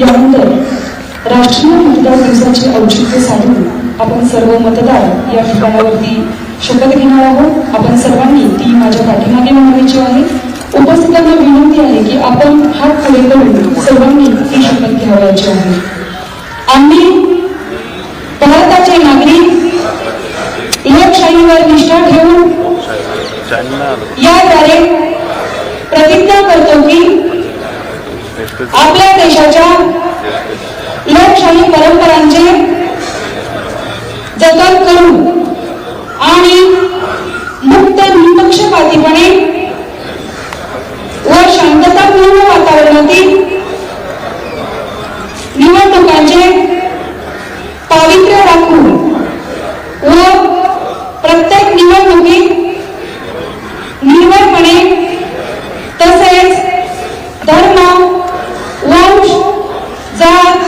यानंतर राष्ट्रीय मतदार दिवसाचे औचित्य साधून आपण सर्व मतदार या ठिकाणावरती शपथ घेणार आहोत. आपण सर्वांनी ती माझ्या पाठीमागे मांडायची आहे. उपस्थितांना विनंती आहे की आपण हात पुढे करून सर्वांनी ती शपथ घ्यावयाची आहे. आम्ही भारताचे नागरिक लोकशाहीवर निष्ठा ठेवून याद्वारे प्रतिज्ञा करतो की आपल्या देशाच्या आणि परंपरांचे जतन करू आणि मुक्त निपक्षपातीपणे व शांततापूर्ण वातावरणातील निवडणुकांचे पावित्र्य राखून व प्रत्येक निवडणुकीत निर्भयपणे तसेच धर्म वंश जात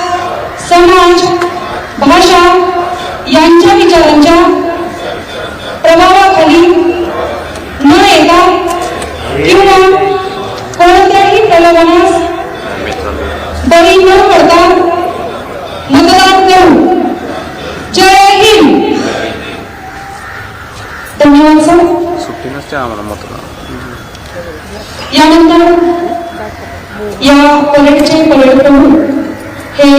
समाज भाषा यांच्या विचारांच्या प्रभावाखाली न येता किंवा कोणत्याही प्रलोभनास बळी न पडता मतदान करू जय हिंद धन्यवाद सर सुट्टी नसते आम्हाला मतदान यानंतर या परेडचे परेड प्रमुख हे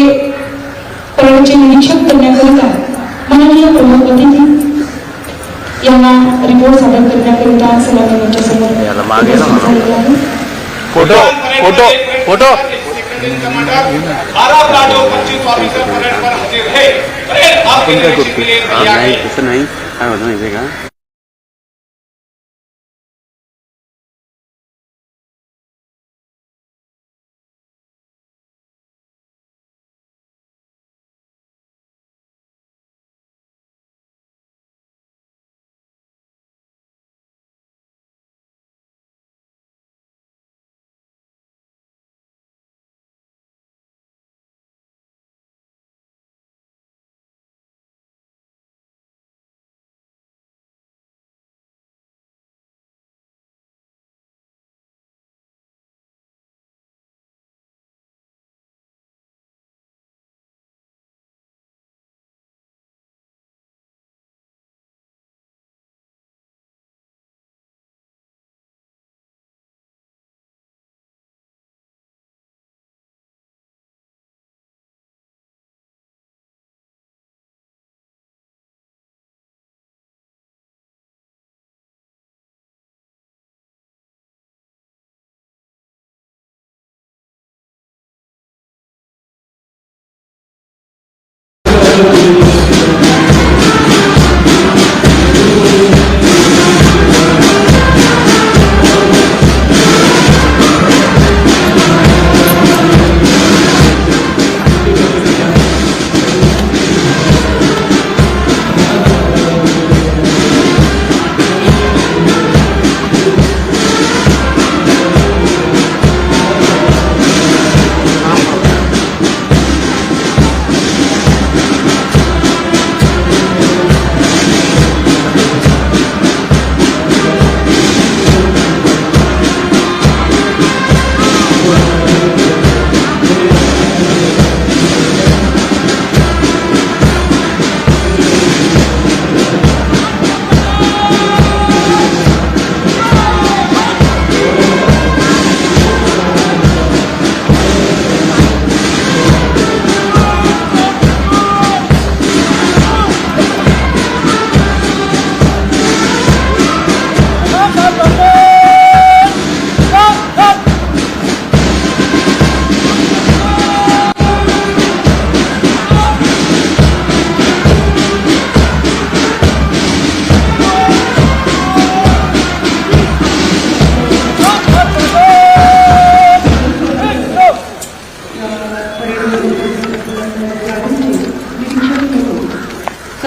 परेडचे निरीक्षण करण्याकरिता माननीय प्रमुख अतिथी यांना रिपोर्ट सादर करण्याकरिता सलामी यांच्या समोर. फोटो फोटो फोटो बारह प्लाटो पच्चीस ऑफिसर परेड पर हाजिर है परेड आपके लिए तैयार नाही है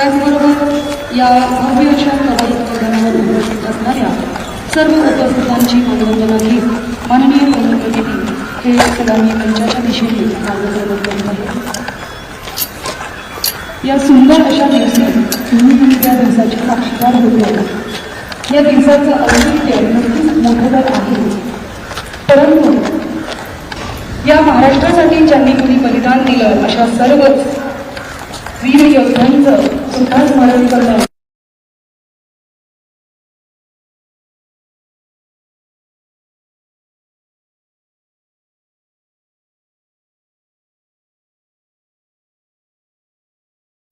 त्याचबरोबर या भव्य अशा कवायत मैदानावर उपस्थित असणाऱ्या सर्व उपस्थितांची मनोरंजना घेत माननीय प्रमुख हे सलामी मंचाच्या दिशेने मार्गक्रमण करत आहेत. या सुंदर अशा दिवशी तुम्ही तुम्ही त्या दिवसाचे साक्षीदार होते. या दिवसाचं औचित्य नक्कीच मोठं आहे. परंतु या महाराष्ट्रासाठी ज्यांनी कुणी बलिदान दिलं अशा सर्वच वीर योद्ध्यांचं सुद्धा स्मरण करणं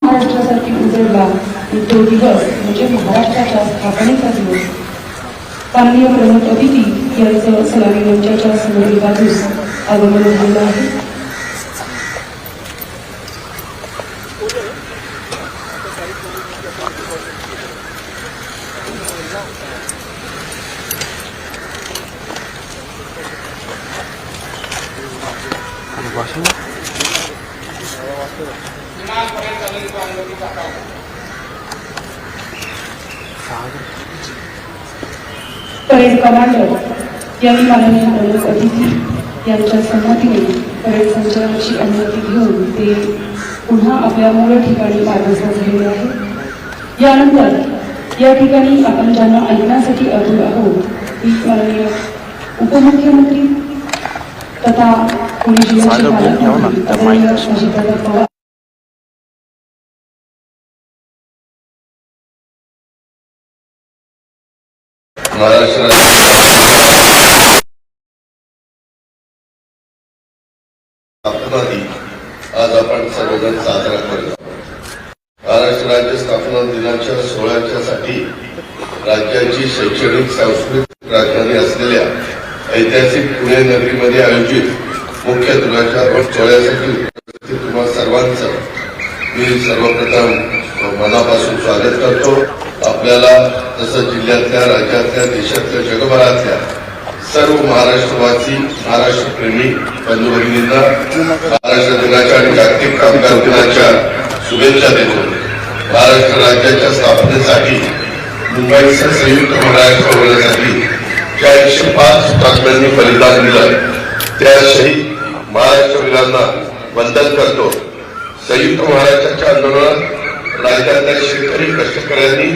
महाराष्ट्रासाठी उजळला तो दिवस म्हणजे महाराष्ट्राच्या स्थापनेचा दिवस. माननीय प्रमुख अतिथी यांचं सलामी मंचाच्या समोरील बाजूस आगमन झालं आहे. परेड कमांडर यांनी माननीय प्रमुख अतिथी यांच्या संमतीने परेड संचालनाची अनुमती घेऊन ते पुन्हा आपल्या मूळ ठिकाणी मार्गस्थ झालेले आहे. यानंतर या ठिकाणी आपण ज्यांना ऐकण्यासाठी आतुर आहोत ती माननीय उपमुख्यमंत्री तथा पुणे जिल्ह्याचे साधं बोल ठेवा ना, स्थापना आज आपण सर्वजण साजरा करत आहोत. महाराष्ट्र राज्य स्थापना दिनाच्या सोहळ्याच्या साठी राज्याची शैक्षणिक सांस्कृतिक राजधानी असलेल्या ऐतिहासिक पुणे नगरीमध्ये आयोजित मुख्य दुर्गाच्या सोहळ्यासाठी उपस्थित तुम्हा सर्वांचं. मी सर्वप्रथम मनापासून स्वागत करतो. आपल्याला जसं जिल्ह्यातल्या राज्यातल्या देशातल्या जगभरातल्या सर्व महाराष्ट्रवासी महाराष्ट्रप्रेमी बंधू भगिनींना महाराष्ट्र दिनाच्या आणि जागतिक कामगार दिनाच्या शुभेच्छा देतो. महाराष्ट्र राज्याच्या स्थापनेसाठी मुंबईचं संयुक्त महाराष्ट्र होण्यासाठी ज्या एकशे पाच हुतात्म्यांनी बलिदान दिलं त्या शहीद महाराष्ट्र वीरांना वंदन करतो. संयुक्त महाराष्ट्राच्या आंदोलनात राज्यातल्या शेतकरी कष्टकऱ्यांनी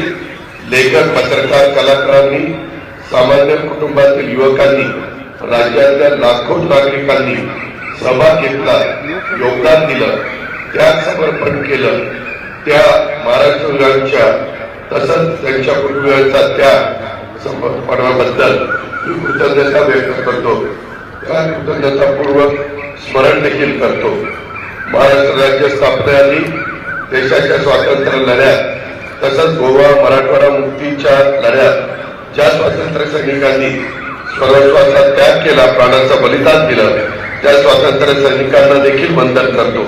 लेखक पत्रकार कलाकारांनी सामान्य कुटुंबातील युवकांनी राज्यातल्या लाखो नागरिकांनी सहभाग घेतला योगदान दिलं त्या समर्पण केलं. त्या महाराष्ट्र वीरांच्या तसंच त्यांच्या कुटुंबियांचा त्या समर्पणाबद्दल मी कृतज्ञता व्यक्त करतो. त्या कृतज्ञतापूर्वक स्मरण देखील करतो. महाराष्ट्र राज्य स्थापनेआधी देशाच्या स्वातंत्र्य लढ्यात तसंच गोवा मराठवाडा मुक्तीच्या लढ्यात ज्या स्वातंत्र्य सैनिकांनी सर्वस्वाचा त्याग केला प्राणाचं बलिदान दिलं त्या स्वातंत्र्य सैनिकांना देखील वंदन करतो.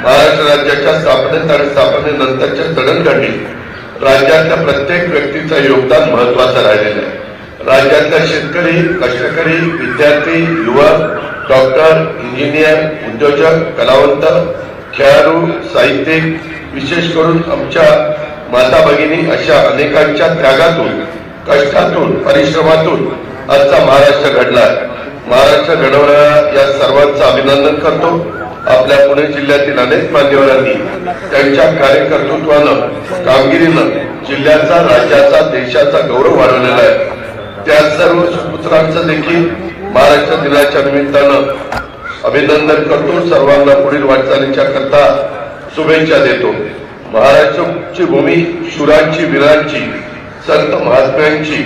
महाराष्ट्र राज्याच्या स्थापनेत आणि स्थापनेनंतरच्या जडणघडणीत राज्यातल्या प्रत्येक व्यक्तीचं योगदान महत्वाचं राहिलेलं आहे. राज्यातल्या शेतकरी कष्टकरी विद्यार्थी युवक डॉक्टर इंजिनियर उद्योजक कलावंत खेळाडू साहित्यिक विशेष करून आमच्या माता भगिनी अशा अनेकांच्या त्यागातून कष्टातून परिश्रमातून आजचा महाराष्ट्र घडला महाराष्ट्र घडवणाऱ्या या सर्वांचं अभिनंदन करतो. आपल्या पुणे जिल्ह्यातील अनेक मान्यवरांनी त्यांच्या कार्यकर्तृत्वानं कामगिरीनं जिल्ह्याचा राज्याचा देशाचा गौरव वाढवलेला आहे. त्या सर्व सुपुत्रांचं देखील महाराष्ट्र दिनाच्या निमित्तानं अभिनंदन करतो सर्वांना पुढील वाटचालीच्या करता शुभेच्छा देतो. महाराष्ट्राची भूमी शुरांची वीरांची संत महात्म्यांची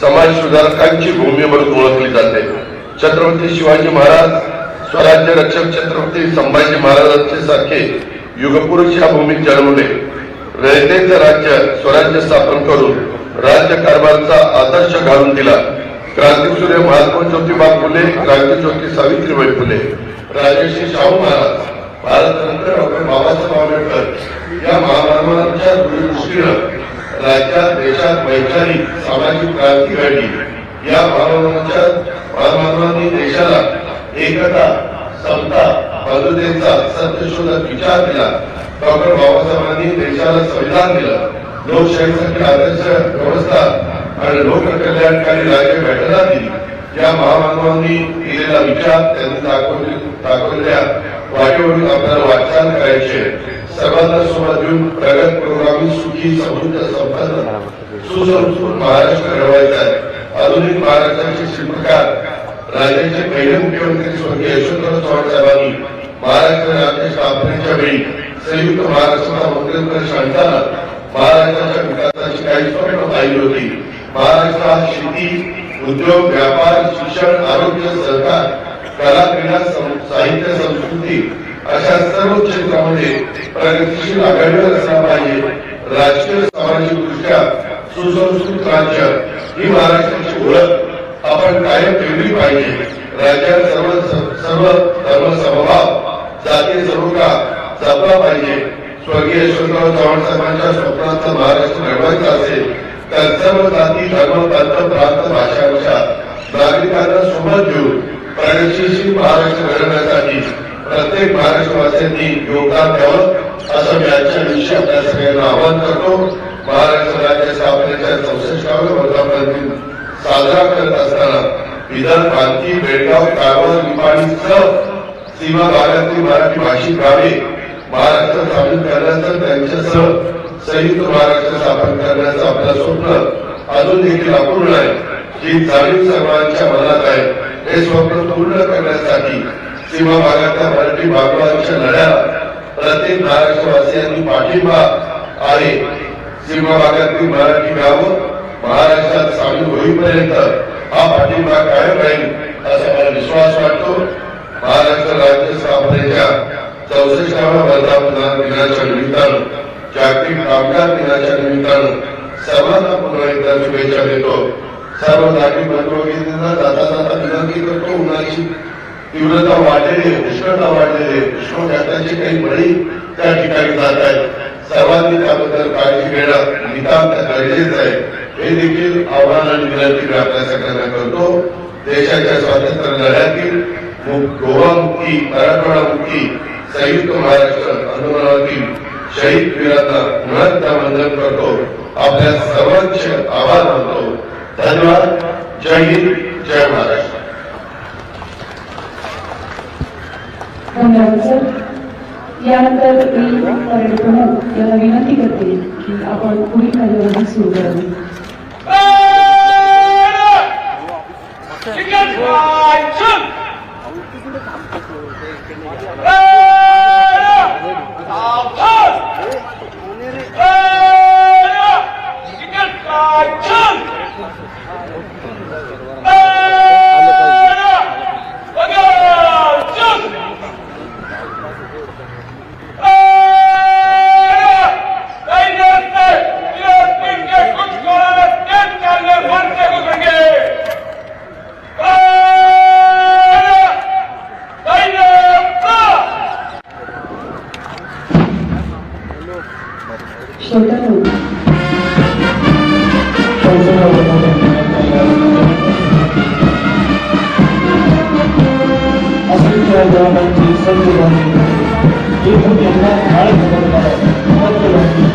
समाज सुधारकांची भूमी म्हणून ओळखली जाते. छत्रपती शिवाजी महाराज स्वराज्य रक्षक छत्रपती संभाजी महाराजांचे सारखे युगपुरुष या भूमीत जन्मले. रयतेचं राज्य स्वराज्य स्थापन करून राज्यकारभाराचा आदर्श घालून दिला. क्रांतीसूर्य महात्मा ज्योतिबा फुले क्रांतीज्योती सावित्रीबाई फुले. राजर्षी शाहू महाराज भारतरत्न डॉक्टर बाबासाहेब आंबेडकर या महामानवांच्या दूरदृष्टीनं राज्यात देशात वैचारिक सामाजिक क्रांती घडली. या महामानवांच्या महामानवांनी देशाला एकता समता बंधुतेचा सत्यशोधक विचार दिला डॉक्टर बाबासाहेबांनी देशाला संविधान दिलं. लोकशाहीसाठी आदर्श व्यवस्था आणि लोककल्याणकारी राज्य घटना दिली या महामानवांनी दिलेला विचार त्यांनी दाखवले दाखवलेल्या वाटेवरून आपल्याला वाटचाल करायचे. सर्वांना सोबत घेऊन प्रगत प्रोग्रामी सुखी समृद्ध संपन्न सुसंस्कृत महाराष्ट्र घडवायचा आहे. आधुनिक महाराष्ट्राचे शिल्पकार राज्याचे पहिले मुख्यमंत्री स्वर्गीय यशवंतराव चव्हाण साहेबांनी महाराष्ट्र राज्य स्थापनेच्या वेळी संयुक्त महाराष्ट्राचा मंत्रिमंडळ सांगताना महाराष्ट्राच्या विकासाची काही स्वप्न पाहिली होती. महाराष्ट्र शेती उद्योग व्यापार शिक्षण आरोग्य सरकार कला क्रीडा साहित्य संस्कृती अशा सर्व क्षेत्रामध्ये प्रगतीशील आघाडीवर असला पाहिजे. राजकीय सामाजिक दृष्ट्या सुसंस्कृत राज्य ही महाराष्ट्राची ओळख आपण कायम ठेवली पाहिजे. राज्यात सर्व सर्व धर्म समभाव जाती जरूर जपला पाहिजे. स्वर्गीय यशवंतराव चव्हाण साहेबांच्या स्वप्नाचा महाराष्ट्र घडवायचा असेल. तर सर्व जाती धर्म पंथ प्रांत भाषांच्या नागरिकांना सोबत घेऊन प्रगतीशील महाराष्ट्र घडवण्यासाठी प्रत्येक महाराष्ट्रवासियांनी योगदान द्यावं असं मी आजच्या दिवशी आपल्या सगळ्यांना आवाहन करतो. महाराष्ट्र राज्य स्थापनेच्या चौसष्टाव्या वर्धापन दिन साजरा करत असताना विधान क्रांती बेळगाव कारवार निपाणीसह सीमा भागातील मराठी भाषिक गावे महाराष्ट्र स्थापित करण्याचं त्यांच्यासह संयुक्त महाराष्ट्र स्थापन करण्याचं आपलं स्वप्न अजून देखील अपूर्ण आहे. ही जाणीव सर्वांच्या मनात आहे हे स्वप्न पूर्ण करण्यासाठी सीमा भागातल्या मराठी बांधवांच्या लढ्याला प्रत्येक महाराष्ट्रवासियांनी पाठिंबा आहे सीमा भागातील मराठी गावं महाराष्ट्रात सामील होईपर्यंत हा पाठिंबा कायम राहील असा मला विश्वास वाटतो. महाराष्ट्र राज्य स्थापनेच्या चौसष्टाव्या वर्धापन दिनाच्या निमित्तानं जागतिक कामगार दिनाच्या निमित्तानं सर्वांना पुन्हा एकदा शुभेच्छा देतो. सर्व नागरिक बंधुभगिनींना जाता जाता विनंती करतो उन्हाची तीव्रता वाढलेली आहे, उष्णता वाढलेली आहे. उष्णघाताचे काही बळी त्या ठिकाणी जात आहेत. सर्वांनी त्याबद्दल काळजी घेणं नितांत गरजेचं आहे. हे देखील आव्हान आणि विनंती मी आपल्या सगळ्यांना करतो. देशाच्या स्वातंत्र्य लढ्यातील गोवा मुक्ती मराठवाडा मुक्ती संयुक्त महाराष्ट्र आंदोलनातील शहीद वीरांना एकदा वंदन करतो. आपल्या सर्वांचे आभार मानतो. धन्यवाद. जय हिंद. जय महाराष्ट्र. धन्यवाद सर. यानंतर मी परेड प्रमुख यांना विनंती करते की आपण पुढील कार्यवाही सुरू करावी. चिकन श्रोत्यांनो असंख्य जवानांची संधी झाली एकूण यांना धाड पत्र झाली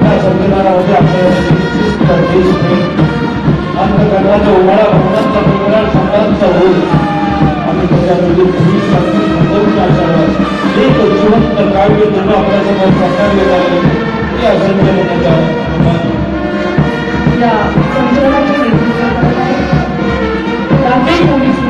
या संविधानामध्ये आपल्याला शिस्त देशप्रेम अंतकरणाचा उन्हाळा भवनांचा परिवार समाजांचा होईल आम्ही त्याच्यामध्ये पोलीस शांती संदर्भ आचारात एक जिवंत काव्य जणू आपल्यासमोर साकारले हे असंख्य लोकांचा या संचलनाचे नेतृत्व करत पोलीस